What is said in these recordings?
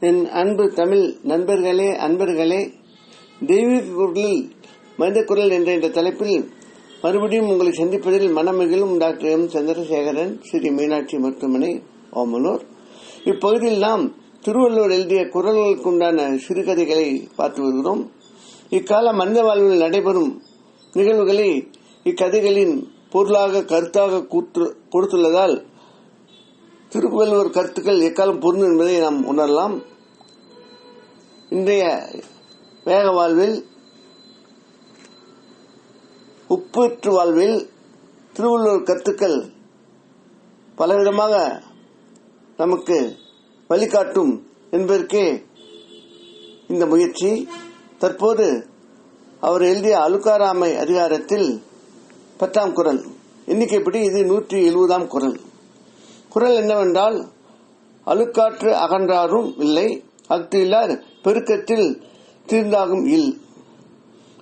என் அன்பு தமிழ் நண்பர்களே அன்பர்களே தெய்வீக குரலில் மனித குரல் என்ற இந்த தலைப்பில் மறுபடியும் உங்களை சந்திப்பதில் மனமகிழும் டாக்டர் எம். சந்திரசேகரன் ஸ்ரீ மீனாட்சி மருத்துவமனை ஓமலூர் இப்பகுதியில் நாம் திருவள்ளுவர் எழுதிய குரல்களுக்கு உண்டான சிறுகதைகளை பார்த்து வருகிறோம். இக்கால மனித வாழ்வில் நடைபெறும் நிகழ்வுகளை இக்கதைகளின் பொருளாக கருத்தாக கொடுத்துள்ளதால் திருவள்ளுவர் கருத்துக்கள் எக்காலம் பொருந்தும் என்பதை நாம் உணரலாம். இன்றைய வேக வாழ்வில் உப்பற்று வாழ்வில் திருவள்ளுவர் கருத்துக்கள் பலவிதமாக நமக்கு வழிகாட்டும் என்பதற்கே இந்த முயற்சி. தற்போது அவர் எழுதிய அலுக்காராமை அதிகாரத்தில் பத்தாம் குரல். எண்ணிக்கைப்படி இது நூற்றி எழுபதாம் குரல். குரல் என்னவென்றால் அழுக்காற்று அகன்றாரும் இல்லை அஃது இல்லார் பெருக்கத்தில் தீர்ந்தாகும் இல்.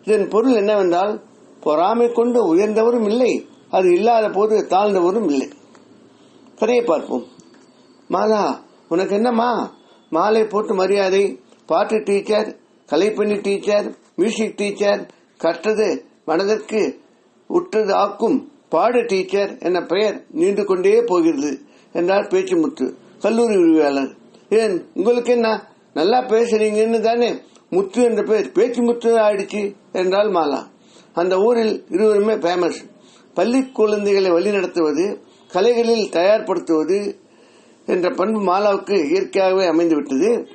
இதன் பொருள் என்னவென்றால் பொறாமை கொண்டு உயர்ந்தவரும் இல்லை அது இல்லாத போது தாழ்ந்தவரும் இல்லை. கதையை பார்ப்போம். மாதா உனக்கு என்னம்மா? மாலை போட்டு மரியாதை பாட்டு டீச்சர் கலைப்பணி டீச்சர் மியூசிக் டீச்சர் கற்றது மனதிற்கு உற்றது ஆக்கும் பாடு டீச்சர் என பெயர் நீண்டு கொண்டே போகிறது. என்றார் பேச்சு முத்து கல்லூரி உரிமையாளர். ஏன் உங்களுக்கு என்ன? நல்லா பேசுறீங்கன்னு தானே? முத்து என்ற பேர் பேச்சு முத்து ஆயிடுச்சு என்றால் மாலா. அந்த ஊரில் இருவருமே ஃபேமஸ் பள்ளி குழந்தைகளை வழிநடத்துவது கலைகளில் தயார்படுத்துவது என்ற பண்பு மாலாவுக்கு இயற்கையாகவே அமைந்துவிட்டது.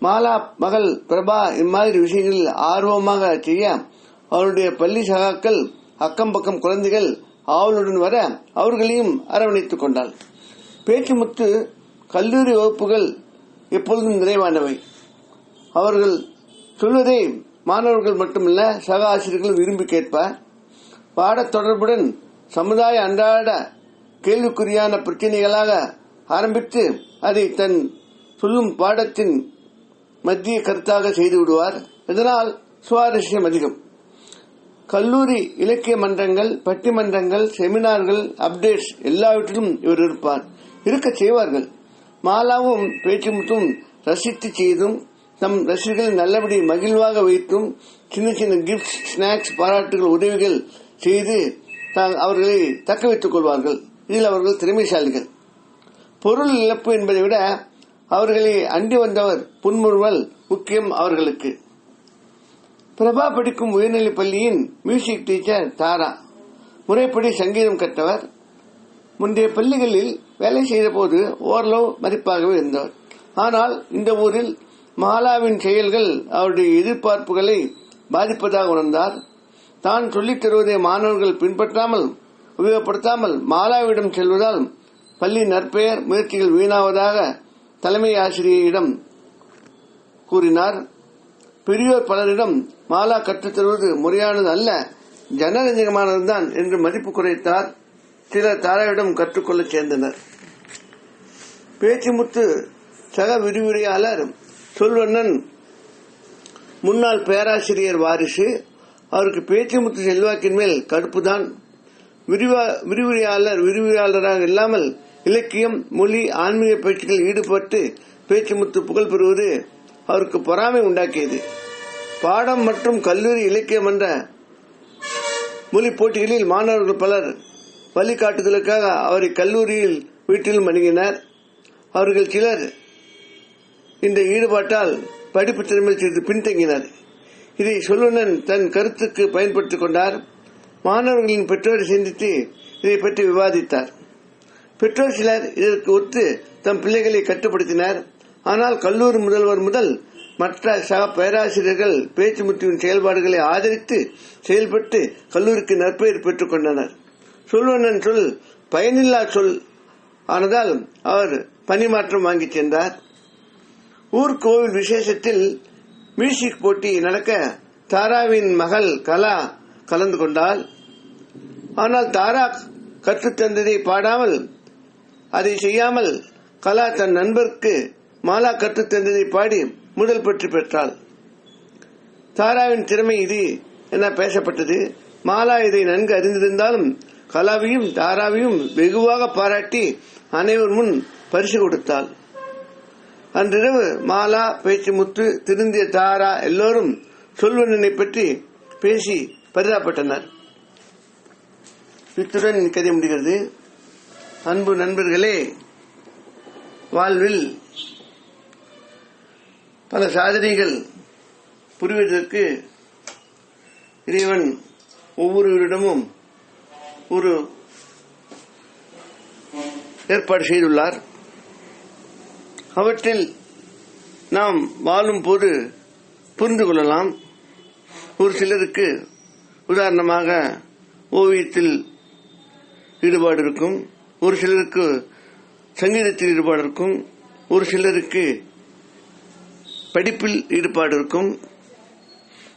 மாலா மகள் பிரபா இம்மாதிரி விஷயங்களில் ஆர்வமாக செய்ய அவருடைய பள்ளி சகாக்கள் அக்கம் பக்கம் குழந்தைகள் ஆவலுடன் வர அவர்களையும் அரவணைத்துக் கொண்டாள். பேச்சுமுத்து கல்லூரி வகுப்புகள் எப்பொழுதும் நிறைவானவை. அவர்கள் சொல்வதை மாணவர்கள் மட்டுமல்ல சக ஆசிரியர்கள் விரும்பி கேட்பார் பாடத் தொடர்புடன் சமுதாய அன்றாட கேள்விக்குறியான பிரச்சனைகளாக ஆரம்பித்து அதை தன் சொல்லும் பாடத்தின் மத்திய கருத்தாக செய்து விடுவார். இதனால் சுவாரஸ்யம் அதிகம். கல்லூரி இலக்கிய மன்றங்கள் பட்டிமன்றங்கள் செமினார்கள் அப்டேட்ஸ் எல்லாவற்றிலும் இவர் இருப்பார். இருக்க செய்வார்கள். மாலாவும் பேச்சுமுத்தும் ரசித்து செய்தும் தம் ரசிகர்களை நல்லபடி மகிழ்வாக வைத்தும் சின்ன சின்ன கிஃப்ட் ஸ்நாக்ஸ் பாராட்டுகள் உதவிகள் செய்து அவர்களை தக்க வைத்துக் கொள்வார்கள். இதில் அவர்கள் திறமைசாலிகள். பொருள் இழப்பு என்பதை விட அவர்களை அண்டி வந்தவர் புன்முறுவல் முக்கியம் அவர்களுக்கு. பிரபா படிக்கும் உயர்நிலைப் பள்ளியின் மியூசிக் டீச்சர் தாரா. முறைப்படி சங்கீதம் கற்றவர். முந்தைய பள்ளிகளில் வேலை செய்த போது ஓரளவு மதிப்பாகவே இருந்தவர் ஆனால் இந்த ஊரில் மாலாவின் செயல்கள் அவருடைய எதிர்பார்ப்புகளை பாதிப்பதாக உணர்ந்தார். தான் சொல்லித் தருவதை மாணவர்கள் பின்பற்றாமல் உபயோகப்படுத்தாமல் மாலாவிடம் செல்வதால் பள்ளி நற்பெயர் முயற்சிகள் வீணாவதாக தலைமை ஆசிரியரிடம் கூறினார். பெரியோர் பலரிடம் மாலா கற்றுத்தருவது முறையானது அல்ல ஜனரஞ்சகமானதுதான் என்று மதிப்பு குறைத்தார். சிலர் தாராவிடம் கற்றுக்கொள்ள சேர்ந்தனர். பேச்சுமுத்து சக விரிவுரையாளர் சொல்வண்ணன் முன்னாள் பேராசிரியர் வாரிசு அவருக்கு பேச்சுமுத்து செல்வாக்கின் மேல் கடுப்புதான். விரிவுரையாளர் விரிவுரையாளராக இல்லாமல் இலக்கியம் மொழி ஆன்மீக பேச்சுகளில் ஈடுபட்டு பேச்சுமுத்து புகழ் பெறுவது அவருக்கு பொறாமை உண்டாக்கியது. பாடம் மற்றும் கல்லூரி இலக்கியம் மன்ற மொழி போட்டிகளில் மாணவர்கள் பலர் வழிகாட்டுதலுக்காக அவரை கல்லூரியில் வீட்டிலும் அணுகினர். அவர்கள் சிலர் இந்த ஈடுபாட்டால் படிப்பு திறமையில் சிறிது பின்தங்கினர். இதை சொல்லுனன் தன் கருத்துக்கு பயன்படுத்திக் கொண்டார். மாணவர்களின் பெற்றோரை சிந்தித்து இதை பற்றி விவாதித்தார். பெற்றோர் சிலர் இதற்கு ஒத்து தம் பிள்ளைகளை கட்டுப்படுத்தினர். ஆனால் கல்லூரி முதல்வர் முதல் மற்ற சக பேராசிரியர்கள் பேச்சு பேச்சுமுத்துவின் செயல்பாடுகளை ஆதரித்து செயல்பட்டு கல்லூரிக்கு நற்பெயர் பெற்றுக் கொண்டனர். சொல்வனன் சொல் பயனில்லா சொல் ஆனதால் அவர் பணிமாற்றம் வாங்கி சென்றார். ஊர்கோவில் விசேஷத்தில் மியூசிக் போட்டி நடக்க தாராவின் மகள் கலா கலந்து கொண்டாள். ஆனால் தாரா கற்றுத்தந்ததை பாடாமல் அதை செய்யாமல் கலா தன் நண்பருக்கு மாலா கற்றுத்தந்ததை பாடி முதல் பெற்று பெற்றாள். தாராவின் திறமை இது என பேசப்பட்டது. மாலா இதை நன்கு அறிந்திருந்தாலும் கலாவையும் தாராவையும் வெகுவாக பாராட்டி அனைவர் முன் பரிசு கொடுத்தாள். அன்றிரவு மாலா பேச்சுமுத்து திருந்திய தாரா எல்லோரும் சொல்வனனை பற்றி பேசி பரிதாபப்பட்டனர். இத்துடன் கதை முடிகிறது. அன்பு நண்பர்களே வாழ்வில் பல சாதனைகள் புரிவதற்கு இறைவன் ஒவ்வொருவரிடமும் ஒரு ஏற்பாடு செய்துள்ளார். அவற்றில் நாம் வாழும் போது புரிந்து கொள்ளலாம். ஒரு சிலருக்கு உதாரணமாக ஓவியத்தில் ஈடுபாடு இருக்கும். ஒரு சிலருக்கு சங்கீதத்தில் ஈடுபாடு இருக்கும். ஒரு சிலருக்கு படிப்பில் ஈடுபாடு இருக்கும்.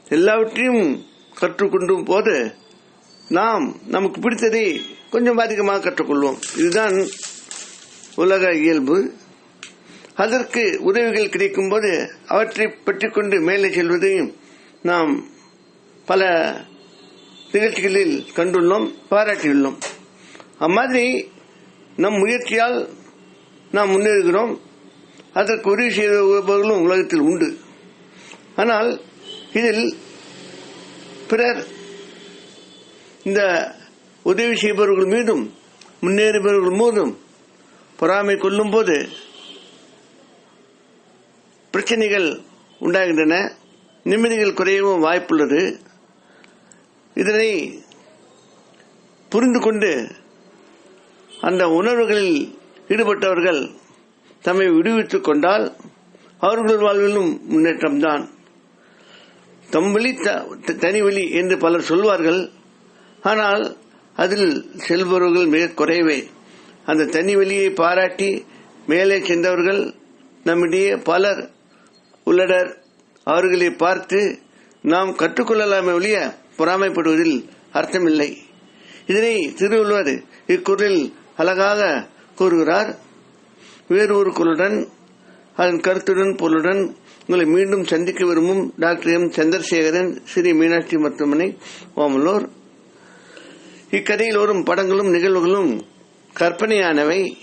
எல்லாவற்றையும் கற்றுக்கொண்டும் போது நாம் நமக்கு பிடித்ததை கொஞ்சம் அதிகமாக கற்றுக்கொள்வோம். இதுதான் உலக இயல்பு. அதற்கு உதவிகள் கிடைக்கும் போது அவற்றை பற்றி கொண்டு மேலே செல்வதையும் நாம் பல நிகழ்ச்சிகளில் கண்டுள்ளோம் பாராட்டியுள்ளோம். அம்மாதிரி நம் முயற்சியால் நாம் முன்னேறுகிறோம். அதற்கு உதவி செய்பவர்களும் உலகத்தில் உண்டு. ஆனால் இதில் பிறர் இந்த உதவி செய்பவர்கள் மீதும் முன்னேறுபவர்கள் மீதும் பொறாமை கொள்ளும் போது பிரச்சனைகள் உண்டாகின்றன. நிம்மதிகள் குறையவும் வாய்ப்புள்ளது. இதனை புரிந்து கொண்டு அந்த உணர்வுகளில் ஈடுபட்டவர்கள் தம்மை விடுவித்துக் கொண்டால் அவர்கள் வாழ்விலும் முன்னேற்றம்தான். தம் வழி தனி வழி என்று பலர் சொல்வார்கள். ஆனால் அதில் செல்பவர்கள் மிக குறைவே. அந்த தனி வழியை பாராட்டி மேலே சென்றவர்கள் நம்மிடையே பலர் உள்ளனர். அவர்களை பார்த்து நாம் கற்றுக்கொள்ளலாமே ஒழிய பொறாமைப்படுவதில் அர்த்தமில்லை. இதனை திருவள்ளுவர் இக்குறளில் அழகாக கூறுகிறார். வேறு ஒரு குரலுடன் அதன் கருத்துடன் பொருளுடன் உங்களை மீண்டும் சந்திக்க விரும்பும் டாக்டர் எம். சந்திரசேகரன் ஸ்ரீ மீனாட்சி மருத்துவமனை ஓமலூர் இக்கதையில் வரும் படங்களும் நிகழ்வுகளும் கற்பனையானவை.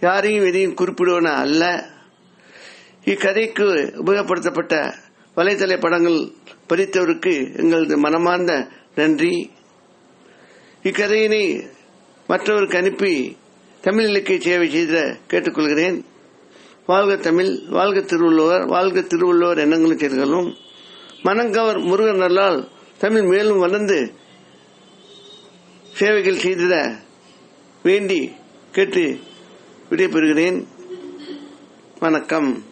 யாரையும் எதையும் குறிப்பிடுவன அல்ல. இக்கதைக்கு உபயோகப்படுத்தப்பட்ட வலைத்தள படங்கள் பதித்தவருக்கு எங்களது மனமார்ந்த நன்றி. இக்கதையினை மற்றவருக்கு அனுப்பி தமிழ் இலக்கிய சேவை செய்த கேட்டுக்கொள்கிறேன். வாழ்க தமிழ் வாழ்க திருவள்ளுவர் வாழ்க திருவள்ளுவர் எண்ணங்களும் செயல்களும் மனங்கவர் முருகன் நல்லால் தமிழ் மேலும் வளர்ந்து சேவைகள் செய்திட வேண்டி கேட்டு விடைபெறுகிறேன். வணக்கம்.